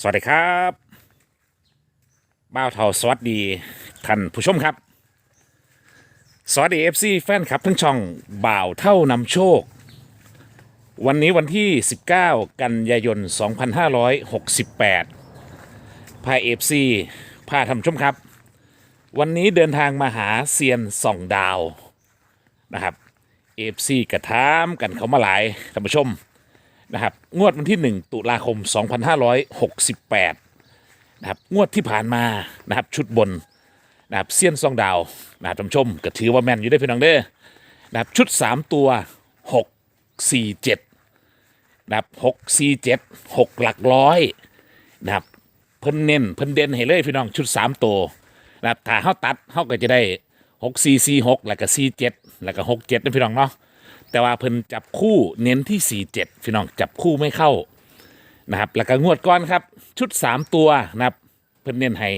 สวัสดีครับบ้าวเทาสวัสดีท่านผู้ชมครับ สวัสดี FC แฟนคลับทั้งช่องบ่าวเท่านำโชค วันนี้วันที่ 19 กันยายน 2568พาเอฟซีพาทำชมครับ วันนี้เดินทางมาหาเซียนส่องดาวนะครับเอฟซีกระทามกันเขามาหลายท่านผู้ชม นะครับ งวดวันที่ 1 ตุลาคม 2568 นะครับ งวดที่ผ่านมานะครับชุดบนนะครับเซียนซองดาวนะครับท่านชมก็ถือว่าแม่นอยู่ได้พี่น้องเด้อนะครับชุด 3 ตัว 6 4 7นะครับ6 4 7 6 หลักร้อยนะครับเพิ่นเน้นเพิ่นเด่นให้เลยพี่น้องชุด 3 ตัวนะครับถ้าเฮาตัดเฮาก็จะได้ 6 4 4 6 แล้วก็ 4 7 แล้วก็ 6 7นะพี่น้องเนาะ แต่ว่าเพิ่นจับคู่เน้นที่ 4 7พี่น้องจับคู่ไม่เข้านะครับแล้วก็งวดก้อนครับ ชุด 3 ตัวนะครับเพิ่นเน้นให้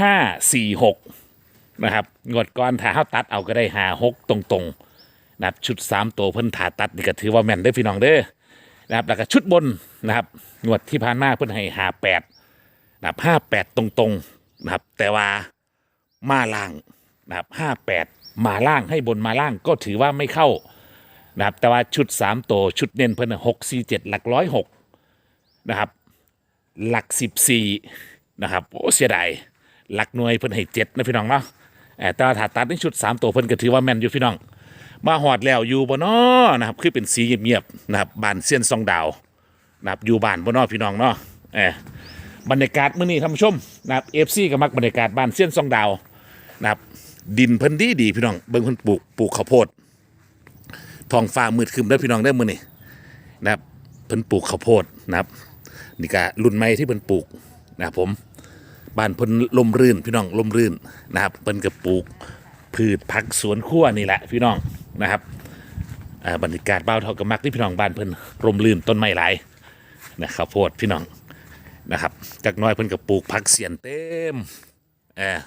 5 4 6นะครับงวดก้อนถ้าเฮาตัดเอาก็ได้หา6ตรงๆนะครับชุด 3 ตัวเพิ่นถ่าตัดนี่ก็ถือว่าแม่นได้พี่น้องเด้อนะครับแล้วก็ชุดบนนะครับงวดที่ผ่านมาเพิ่นให้หา8นะครับ58 ตรงๆนะครับแต่ว่ามาล่างนะครับ58 มาล่างให้บนมาล่างก็ถือว่าไม่เข้า นะครับแต่ว่าชุด3ตัวชุดเน้นเพิ่นหกสี่เจ็ดหลักร้อยหกนะครับหลักสิบสี่นะครับโอ้เสียดายหลักหน่วยเพิ่นให้เจ็ดนะพี่น้องเนาะแต่ว่าถ้าตัดในชุด3ตัวเพิ่นก็ถือว่าแม่นอยู่พี่น้อง มาหอดแล้วอยู่บ่นอนะครับคือเป็นสีเงียบๆนะครับบ้านเสี้ยนซองดาวนะครับอยู่บ้านบ่นอพี่น้องเนาะเออบรรยากาศมื้อนี้ท่านผู้ชมนะครับ FC ก็มักบรรยากาศบ้านเสี้ยนซองดาวนะครับดินเพิ่นดีดีพี่น้องเบิ่งเพิ่นปลูกปลูกข้าวโพด ทองฟ้ามืดครึมได้อพี่น้องได้มือนี่นะครับเพิ่นปลูกข้าวโพดนะครับนี่ก็รุ่นใหม่ที่เพิ่นปลูกนะครับผมบ้านเพิ่นลมรื่นพี่น้องลมรื่นนะครับเพิ่นก็ปลูกพืชผักสวนครัวนี่แหละพี่น้องนะครับบรรยากาศบ้าเท่ากับมักที่พี่น้องบ้านเพิ่นลมรื่นต้นไม้หลายนะข้าวโพดพี่น้องนะครับจากน้อยเพิ่นก็ปลูกผักเสียนเต็มเออ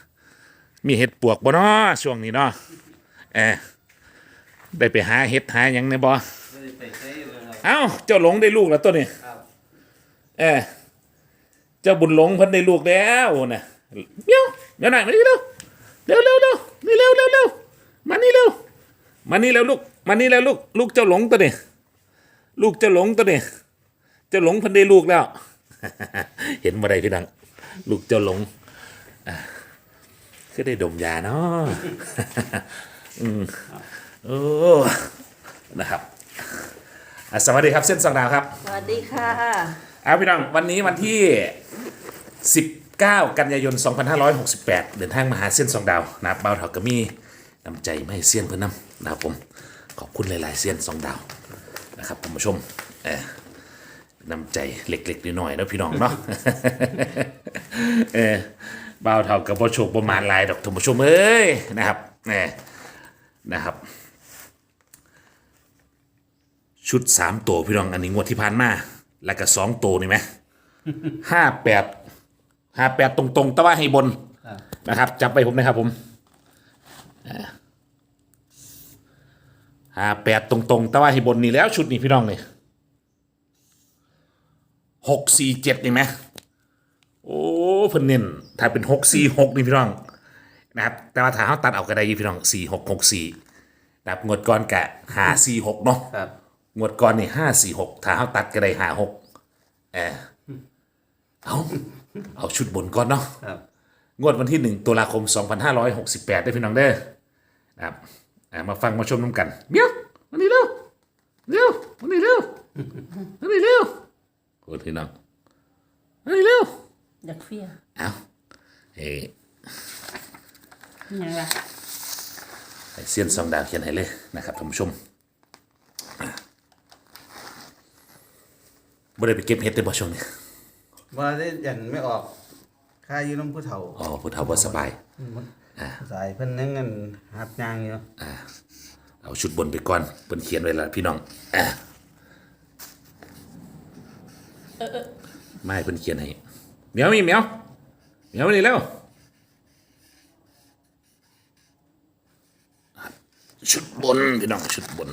มีเห็ดปวกบ่เนาะช่วงนี้เนาะเออ ได้ไปหาเห็ดหาหยังในบ่เอ้าเจ้าหลงได้ลูกแล้วตัวนี้เออเจ้าบุญหลงเพิ่นได้ลูกแล้วนะเดี๋ยวเดี๋ยวหน่อยมานี่เร็วเร็วเร็วเร็วนี่เร็วเร็วเร็วมานี่เร็วมานี่เร็วลูกมานี่แล้วลูกลูกเจ้าหลงตัวนี้ลูกเจ้าหลงตัวนี้เจ้าหลงเพิ่นได้ลูกแล้ว เห็นบ่ได้พี่นังลูกเจ้าหลงอะคือได้ดมยาเนาะ โอ้นะครับอะสวัสดีครับเส้นสังดาวครับสวัสดีค่ะ เอาพี่น้องวันนี้วันที่ 19 กันยายน 2568 เดินทางมาหาเส้นสองดาวนะครับเบาเถากระมีน้ำใจไม่ให้เสี้ยนเพื่อนน้ำนะครับผมขอบคุณหลาย ๆเส้นสองดาวนะครับท่านผู้ชมเออน้ำใจเล็กๆน้อยๆนะพี่น้องเนาะ เออเบาเท่ากับบ่โชคประมาณหลายดอกท่านผู้ชมเอ้ยนะครับเออนะครับ ชุดสามตัวพี่น้องอันนี้งวดที่ผ่านมา แล้วก็สองตัวนี่ไหม ห้าแปดห้าแปดตรงๆ แต่ว่าให้บนนะครับจับไปผมนะครับผมห้าแปดตรงๆ แต่ว่าให้บนนี่แล้วชุดนี้พี่น้องนี่หกสี่เจ็ดนี่ไหมโอ้เพิ่นเน้นถ้าเป็นหกสี่หกนี่พี่น้อง นะครับ แต่ว่าถ้าเขาตัดเอาก็ได้อยู่พี่น้องสี่หกหกสี่นะครับงวดก่อนกะหาสี่หกเนาะ ครับ งวดก่อนนี่ห้าสี่หกถ้าเขาตัดก็ได้ห้าหกเออเอาเอาชุดบนก่อนเนาะครับ งวดวันที่หนึ่งตุลาคมสองพันห้าร้อยหกสิบแปดได้พี่น้องเด้อนะครับอ่ามาฟังมาชมน้ำกันเดี๋ยววันนี้เร็วเร็ววันนี้เร็ววันนี้เร็วโอ้พี่น้องวันนี้เร็วอยากเฟียเอาเฮ้ยยังไงให้เซียนสองดาวเขียนให้เลยนะครับท่านผู้ชม บ่ได้ไปเก็บเห็ดได้บ่ช่วงนี้ว่าได้ยันไม่ออกค่ายืนน้ำผู้เฒ่าอ๋อผู้เฒ่าบ่สบายสายเพิ่นนั่งเงินหัดยางอยู่เอาชุดบนไปก่อนเพิ่นเขียนไว้แล้วพี่น้องอะไม่เพิ่นเขียนให้เหมียวมีเหมียวเหมียวมานี่แล้วชุดบนพี่น้องชุดบน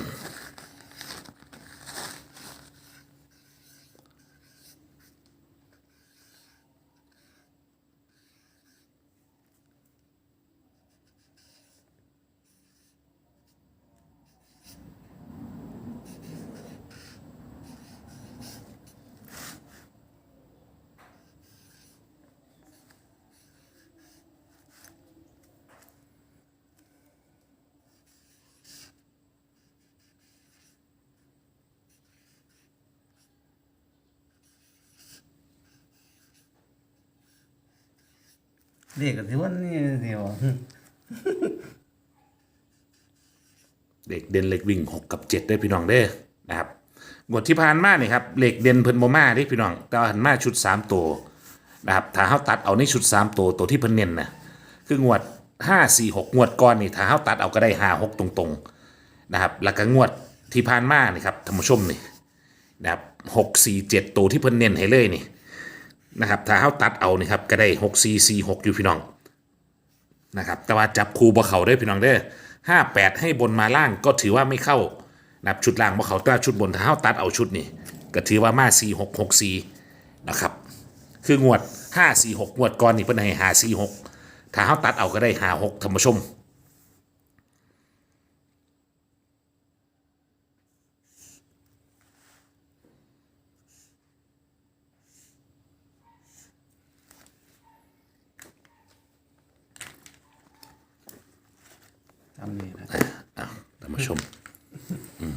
เด็กก็ถือว่านี่เดียวเด็กเด่นเล็กวิ่งหกกับเจ็ดได้พี่น้องเด้อนะครับงวดที่ผ่านมาเนี่ยครับเหล็กเด่นเพิ่นบ่มาเด้พี่น้องแต่หันมาชุดสามตัวนะครับถ้าเฮาตัดเอาในชุดสามตัวตัวที่เพิ่นเน้นนะคืองวดห้าสี่หกงวดก่อนนี่ถ้าเฮาตัดเอาก็ได้ห้าหกตรงๆนะครับแล้วก็งวดที่ผ่านมานี่ครับท่านผู้ชมนี่นะครับหกสี่เจ็ดตัวที่เพิ่นเน้นให้เลยนี่ นะครับถ้าเฮาตัดเอานี่ครับก็ได้หกสี่สี่หกอยู่พี่น้องนะครับแต่ว่าจับคูบ่เขาได้พี่น้องเด้ห้าแปดให้บนมาล่างก็ถือว่าไม่เข้านะครับชุดล่างบ่เขาแต่ว่าชุดบนถ้าเฮาตัดเอาชุดนี่ก็ถือว่ามาสี่หกหกซีนะครับคืองวดห้าซีหกงวดก่อนนี่เพิ่นให้หาสี่หกถ้าเฮาตัดเอาก็ได้หาหกธรรมชม ทำนี่นะเอาธรรมชมอืม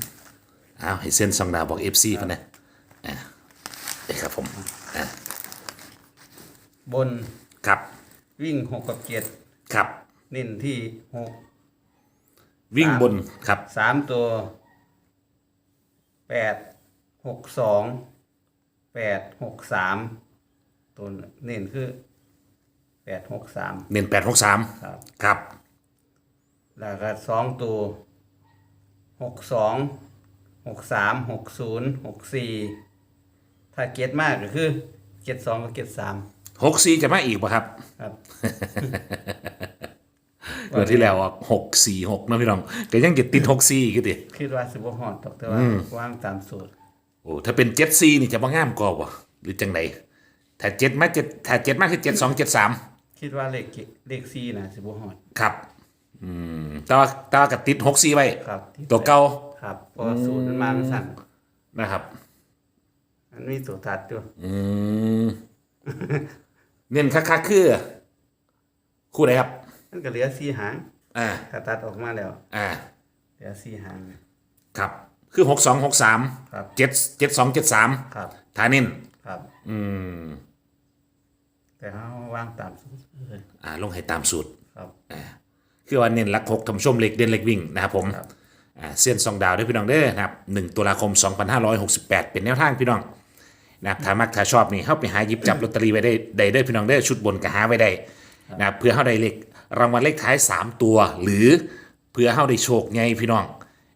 เอาให้เส้นซองดาวบอกเอฟซีพนนะอ่าเอ้ยครับผมอ่าบนครับวิ่งหกกับเจ็ดครับ เน้นที่หกวิ่งบนครับสามตัวแปดหกสองแปดหกสามตัวเน้นคือแปดหกสามเน้นแปดหกสามครับ ครับ แล้วก็สองตัวหกสองหกสามหกศูนย์หกสี่ถ้าเก็ตมากก็คือเก็ตสองกับเก็ตสามหกสี่จะมาอีกป่ะครับ ครับเมื่อที่แล้วอะหกสี่หกนะพี่น้องก็ยังเก็บติดหกสี่ก็ดิคิดว่าสิบหอดตกแต่ว่าว่างตามสูตรโอ้ถ้าเป็นเจ็ดสี่นี่จะบ่งามกว่าบ่หรือจังไดถ้าเจ็ดมาเจ็ดถ้าเจ็ดมาคือเจ็ดสองเจ็ดสามคิดว่าเลขเกเลขสี่นะสิบหอดครับ อืมแต่ว่าแต่ว่ากับติดหกสี่ไว้ ครับที่ตัวเก่าครับเพราะว่าสูตรมันมามันสั่นนะครับมันมีตัวตัดอยู่อืมเน้นคักๆคือ คู่ไหนครับ มันก็เหลือสี่หางอ่า ถ้าตัดออกมาแล้วอ่า เหลือสี่หาง ครับ คือหกสองหกสามครับ เจ็ดเจ็ดสองเจ็ดสามครับทาเน้นครับ อืม แต่เขาว่างตามสูตรเลยอ่า ลงให้ตามสูตร ครับ คือว่าเน้นหลักหกทำชมเล็กเด่นเล็กวิ่งนะครับผมครับอ่าเส้นซองดาวด้วยพี่น้องเด้อนะครับหนึ่งตุลาคม 2568 เป็นแนวทางพี่น้องนะครับถ้ามักถ้าชอบนี่เข้าไปหาหยิบจับลอตเตอรี่ไว้ได้ได้เด้อพี่น้องเด้อชุดบนก็หาไว้ได้นะครับเพื่อเข้าได้เลขรางวัลเลขท้าย 3 ตัว หรือเพื่อเข้าได้โชคไงพี่น้อง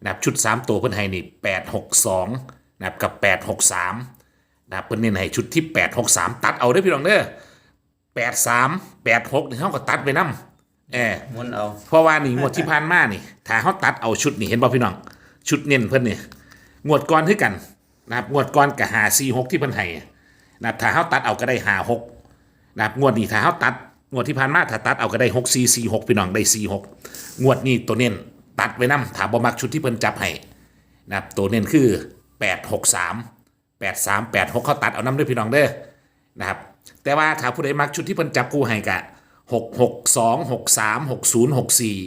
นะครับชุด 3 ตัวเพิ่นให้นี่862นะครับกับ 863นะครับเพิ่นเน้นให้ชุดที่ 863 ตัดเอาเด้อพี่น้องเด้อ83 86นี่เฮาก็ตัดไปนำ เออหมุนเอาเพราะว่านี่งวดที่ผ่านมานี่ถ้าเขาตัดเอาชุดนี่เห็นป่ะพี่น้อง ชุดเน้นเพิ่นนี่งวดก่อนคือกันนะครับงวดก่อนกับหาซีหกที่เพิ่นให้นะครับถ้าเขาตัดเอาก็ได้หาหกนะครับงวดนี้ถ้าเขาตัดงวดที่ผ่านมาถ้าตัดเอาก็ได้หกซีซีหกพี่น้องได้ซีหกงวดนี้ตัวเน้นตัดไว้นํถ้าบ่มักชุดที่เพิ่นจับให้นะครับตัวเน้นคือแปดหกสามแปดสามแปดหกเขาตัดเอาน้ำด้วยพี่น้องเด้อนะครับแต่ว่าถ้าผู้ใดมักชุดที่เพิ่นจับคู่ให้กะ หกหกสองหกสามหกศูนย์หกสี่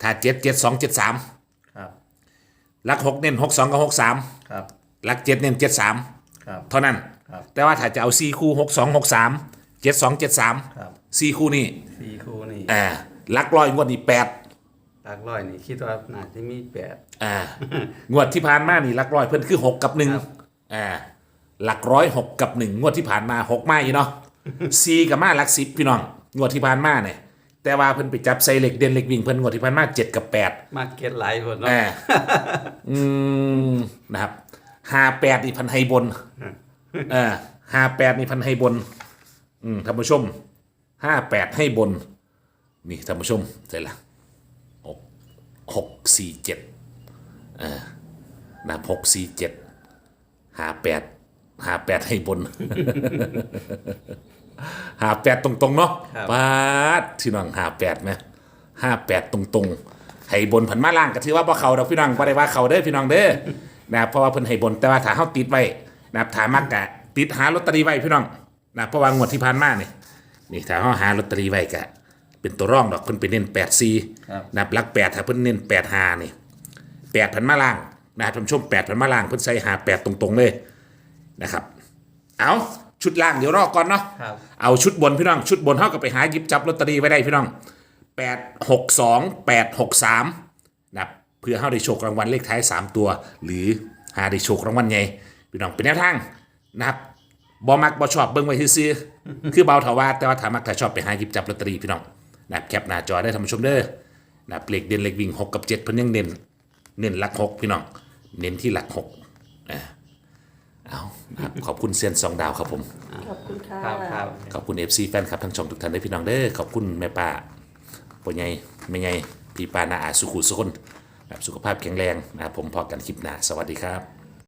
ถ้าเจ็ดเจ็ดสองเจ็ดสามครับลักหกเน้นหกสองกับหกสามครับลักเจ็ดเน้นเจ็ดสามครับเท่านั้นครับแต่ว่าถ้าจะเอาสี่คู่หกสองหกสามเจ็ดสองเจ็ดสามครับสี่คู่นี่สี่คู่นี่อ่าลักร้อยงวดนี้แปดหลักร้อยนี่คิดว่าน่าจะมีแปดอ่างวดที่ผ่านมานี่ลักร้อยเพิ่นคือหกกับหนึ่งครับอ่าหลักร้อยหกกับหนึ่งงวดที่ผ่านมาหกมาอีเนาะสี่กับมาหลักสิบพี่น้อง งวดที่ผ่านมาเนี่ยแต่ว่าเพิ่นไปจับใส่เหล็กเด่นเหล็กวิ่งเพิ่นงวดที่ผ่านมาเจ็ดกับแปดมาเก็ตหลายคนเนาะอ่าอืมนะครับห้าแปดนี่พันไฮบนเอ่าห้าแปดนี่พันไฮบน อืมท่านผู้ชมห้าแปดให้บน นี่ท่านผู้ชมใช่ละหกหกสี่เจ็ดเออนะครับหกสี่เจ็ดห้าแปดห้าแปดให้บน ห้าแปดตรงๆเนาะปาดที่น้องห้าแปดไหมห้าแปดตรงๆให้บนผันมาล่างก็ถือว่าบ่เขาดอกพี่น้องบ่ได้ว่าเขาเด้อพี่น้องเด้อ นะครับเพราะว่าเพิ่นให้บนแต่ว่าถ้าเฮาติดไว้นะครับถ้ามักกะติดหาลอตเตอรี่ไว้พี่น้องนะเพราะว่างวดที่ผ่านมานี่นี่ถ้าเฮาหาลอตเตอรี่ไว้กะ เป็นตัวร่องดอกเพิ่นไปเน้น84ครับนะครับหลัก8ถ้าเพิ่นเน้น85นี่8พันมาล่างนะครับท่านผู้ชม8พันมาล่างเพิ่นใส่หา8ตรงๆเลยนะครับ เอา ชุดล่างเดี๋ยวรอก่อนเนาะครับ เอาชุดบนพี่น้องชุดบนเท่ากับไปหาหยิบจับลอตเตอรี่ไว้ได้พี่น้องแปดหกสองแปดหกสามนะครับเพื่อเฮาได้โชครางวัลเลขท้าย3ตัว หรือหาได้โชครางวัลใหญ่พี่น้องเป็นแนวทางนะครับบอมักบอชอบเบิ่งไว้ซื้อๆคือเบาเถาว่าแต่ว่าถ้ามักถ้าชอบไปหาหยิบจับลอตเตอรี่พี่น้องนะครับแคปหน้าจอได้ท่านผู้ชมเด้อนะครับเลขเด่นเลขวิ่งหกกับเจ็ดเพิ่นยังเน้นเน้นหลักหกพี่น้องเน้นที่หลักหกอ่า เอานะครับขอบคุณเซียนสองดาวครับผม ขอบคุณค่ะ ครับครับขอบคุณ FC แฟนคลับทั้งช่องทุกท่านด้วยพี่น้องเด้อขอบคุณแม่ป้าป่วยใหญ่แม่ใหญ่พี่ป้านาอาสุขุสุคนนะครับสุขภาพแข็งแรงนะครับผมพอกันคลิปหน้าสวัสดีครับ